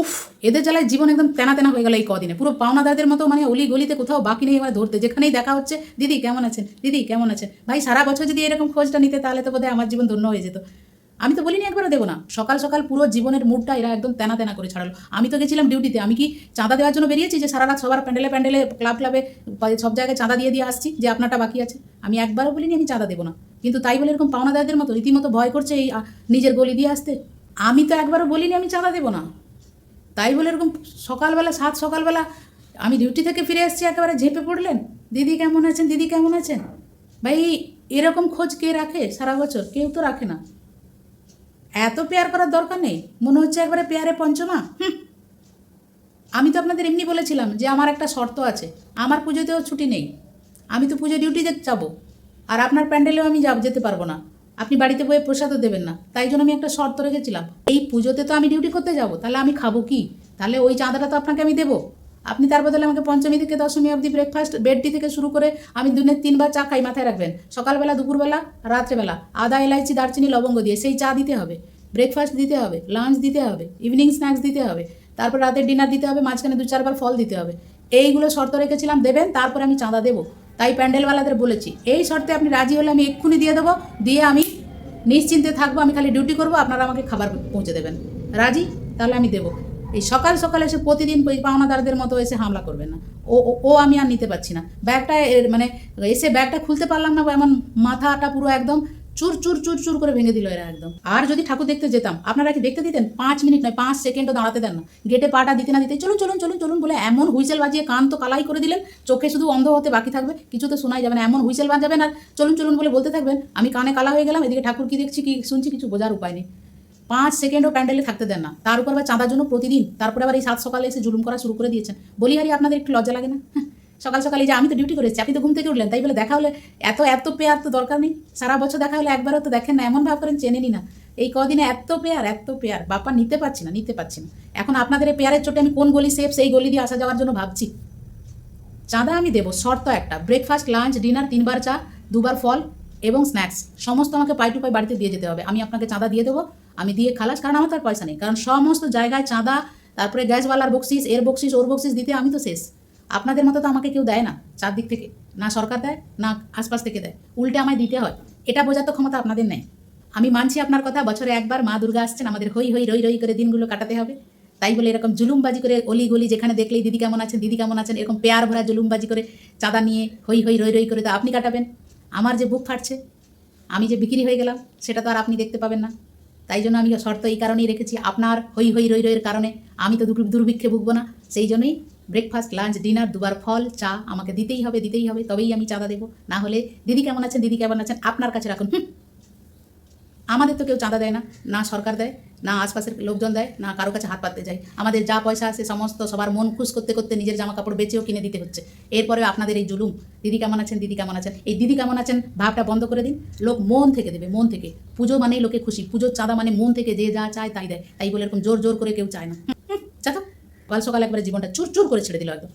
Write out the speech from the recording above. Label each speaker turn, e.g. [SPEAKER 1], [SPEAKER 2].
[SPEAKER 1] উফ, এদের জ্বালায় জীবন একদম তেনা তেনা হয়ে গেল এই কদিনে। পুরো পাওনাদারদের মতো মানে অলি গলিতে কোথাও বাকি নেই, এবার ধরতে। যেখানেই দেখা হচ্ছে, দিদি, কেমন আছেন? দিদি, কেমন আছেন? ভাই, সারা বছর যদি এরকম খোঁজটা নিতে, তাহলে তো বোধহয় আমার জীবন ধন্য হয়ে যেত। আমি তো বলিনি একবারও দেবো না। সকাল সকাল পুরো জীবনের মুডটা এরা একদম তেনা তেনা করে ছাড়ালো। আমি তো গেছিলাম ডিউটিতে। আমি কি চাঁদা দেওয়ার জন্য বেরিয়েছি যে সারা রাত সবার প্যান্ডেলে প্যান্ডেলে ক্লাব ক্লাবে সব জায়গায় চাঁদা দিয়ে দিয়ে আসছি যে আপনারটা বাকি আছে? আমি একবারও বলিনি আমি চাঁদা দেবো না। কিন্তু তাই বলে এরকম পাওনাদারদের মতো রীতিমতো ভয় করছে এই নিজের গলি দিয়ে আসতে? আমি তো একবারও বলিনি আমি চাঁদা দেবো না। তাই বলে এরকম সকালবেলা, সাত সকালবেলা আমি ডিউটি থেকে ফিরে এসেছি, একেবারে ঝেঁপে পড়লেন। দিদি কেমন আছেন? দিদি কেমন আছেন? ভাই, এরকম খোঁজ কে রাখে সারা বছর? কেউ তো রাখে না। এত পেয়ার করার দরকার নেই। মনে হচ্ছে একবারে পেয়ারে পঞ্চমা। হুম। আমি তো আপনাদের এমনি বলেছিলাম যে আমার একটা শর্ত আছে। আমার পুজোতেও ছুটি নেই। আমি তো পুজো ডিউটিতে যাব। আর আপনার প্যান্ডেলেও আমি যাব, যেতে পারব না। আপনি বাড়িতে বয়ে প্রসাদও দেবেন না। তাই জন্য আমি একটা শর্ত রেখেছিলাম। এই পুজোতে তো আমি ডিউটি করতে যাব, তাহলে আমি খাব কি? তাহলে ওই চাঁদাটা তো আপনাকে আমি দেবো। আপনি তার বদলে আমাকে পঞ্চমী থেকে দশমী অবধি ব্রেকফাস্ট বেডটি থেকে শুরু করে আমি দিনে তিনবার চা খাই মাথায় রাখবেন। সকালবেলা, দুপুরবেলা, রাত্রেবেলা আদা এলাইচি দারচিনি, লবঙ্গ দিয়ে সেই চা দিতে হবে। ব্রেকফাস্ট দিতে হবে লাঞ্চ দিতে হবে ইভিনিং স্ন্যাক্স দিতে হবে, তারপর রাতের ডিনার দিতে হবে, মাঝখানে দু চারবার ফল দিতে হবে। এইগুলো শর্ত রেখেছিলাম, দেবেন, তারপরে আমি চাঁদা দেবো। তাই প্যান্ডেলওয়ালাদের বলেছি, এই শর্তে আপনি রাজি হলে আমি এক্ষুনি দিয়ে দেবো, দিয়ে আমি নিশ্চিন্তে থাকব, আমি খালি ডিউটি করব, আপনারা আমাকে খাবার পৌঁছে দেবেন। রাজি? তাহলে আমি দেবো। এই সকাল সকাল এসে প্রতিদিন পাওনাদারদের মতো এসে হামলা করবে না। ও- ও আমি আর নিতে পারছি না। ব্যাগটা মানে এসে ব্যাগটা খুলতে পারলাম না এমন মাথাটা পুরো একদম চুর চুর চুর চুর করে ভেঙে দিল এরা একদম। আর যদি ঠাকুর দেখতে যেতাম, আপনারা কি দেখতে দিতেন? পাঁচ মিনিট নয়, পাঁচ সেকেন্ডও দাঁড়াতে দেন না। গেটে পাটা দিতে না দিতে চলুন চলুন চলুন চলুন বলে এমন হুইসেল বাজিয়ে কান তো কালাই করে দিলেন, চোখে শুধু অন্ধ হতে বাকি থাকবে, কিছু তো শোনাই যাবে না, এমন হুইসেল বাজাবেন আর চলুন চলুন বলে বলতে থাকবেন, আমি কানে কালা হয়ে গেলাম, এদিকে ঠাকুর কি দেখছি, কি শুনছি, কিছু বোঝার উপায় নেই। পাঁচ সেকেন্ডও প্যান্ডেলে থাকতে দেন না। তার উপর আবার চাঁদার জন্য প্রতিদিন, তারপরে আবার এই সাত সকালে এসে জুলুম করা শুরু করে দিয়েছেন। বলি হারি, আপনাদের একটু লজ্জা লাগে না? সকাল সকালে যে আমি তো ডিউটি করেছি, আপনি তো ঘুম থেকে উঠলেন, তাই বলে দেখা হলে এত এত পেয়ার তো দরকার নেই। সারা বছর দেখা হলে একবারও তো দেখেন না, এমন ভাব করেন চেনেনি না এই কদিনে এত পেয়ার এত পেয়ার, বাপা নিতে পারছি না, নিতে পারছি না। এখন আপনাদের এই পেয়ারের চোটে আমি কোন গলি সেফ সেই গলি দিয়ে আসা যাওয়ার জন্য ভাবছি। চাঁদা আমি দেবো, শর্ত একটা ব্রেকফাস্ট লাঞ্চ ডিনার তিনবার চা, দুবার ফল এবং স্ন্যাক্স সমস্ত আমাকে পাই টু পাই বাড়িতে দিয়ে যেতে হবে। আমি আপনাকে চাঁদা দিয়ে দেবো, আমি দিয়ে খালাস, কারণ আমার তার পয়সা নেই। কারণ সমস্ত জায়গায় চাঁদা, তারপরে গ্যাসওয়ালার বকশিস, এর বকশিস, ওর বকশিস দিতে আমি তো শেষ। আপনাদের মতো তো আমাকে কেউ দেয় না, চারদিক থেকে। না সরকার দেয়, না আশপাশ থেকে দেয়। উল্টে আমায় দিতে হয়। এটা বোঝার তো ক্ষমতা আপনাদের নেই। আমি মানছি আপনার কথা, বছরে একবার মা দুর্গা আসছেন, আমাদের হই হই রই রই করে দিনগুলো কাটাতে হবে। তাই বলে এরকম জুলুমবাজি করে অলি গলি যেখানে দেখলেই দিদি কেমন আছেন, দিদি কেমন আছেন, এরকম পেয়ার ভরা জুলুমবাজি করে চাঁদা নিয়ে হই হই রই রই করে তো আপনি কাটাবেন। আমার যে বুক ফাটছে, আমি যে বিক্রি হয়ে গেলাম, সেটা তো আর আপনি দেখতে পাবেন না। তাই জন্য আমি শর্ত এই কারণেই রেখেছি, আপনার হই হই রই রইয়ের কারণে আমি তো দুর্ভি- দুর্ভিক্ষে ভুগবো না। সেই জন্যই ব্রেকফাস্ট লাঞ্চ ডিনার দুবার ফল, চা আমাকে দিতেই হবে দিতেই হবে, তবেই আমি চাঁদা দেবো। না হলে দিদি কেমন আছেন, দিদি কেমন আছেন, আপনার কাছে রাখুন। আমাদের তো কেউ চাঁদা দেয় না না সরকার দেয়, না আশপাশের লোকজন দেয়, না কারও কাছে হাত পাততে যায়। আমাদের যা পয়সা আছে, সমস্ত সবার মন খুশ করতে করতে নিজের জামা কাপড় বেচেও কিনে দিতে হচ্ছে। এরপরে আপনাদের এই জুলুম, দিদি কেমন আছেন, দিদি কেমন আছেন, এই দিদি কেমন আছেন, ভাবটা বন্ধ করে দিন। লোক মন থেকে দেবে, মন থেকে। পুজো মানেই লোকে খুশি, পুজোর চাঁদা মানে মন থেকে যে যা চায় তাই দেয়, তাই বলে এরকম জোর জোর করে কেউ চায় না কাল সকাল একবারে জীবনটা চুরচুর চুর করে ছেড়ে দিল একদম।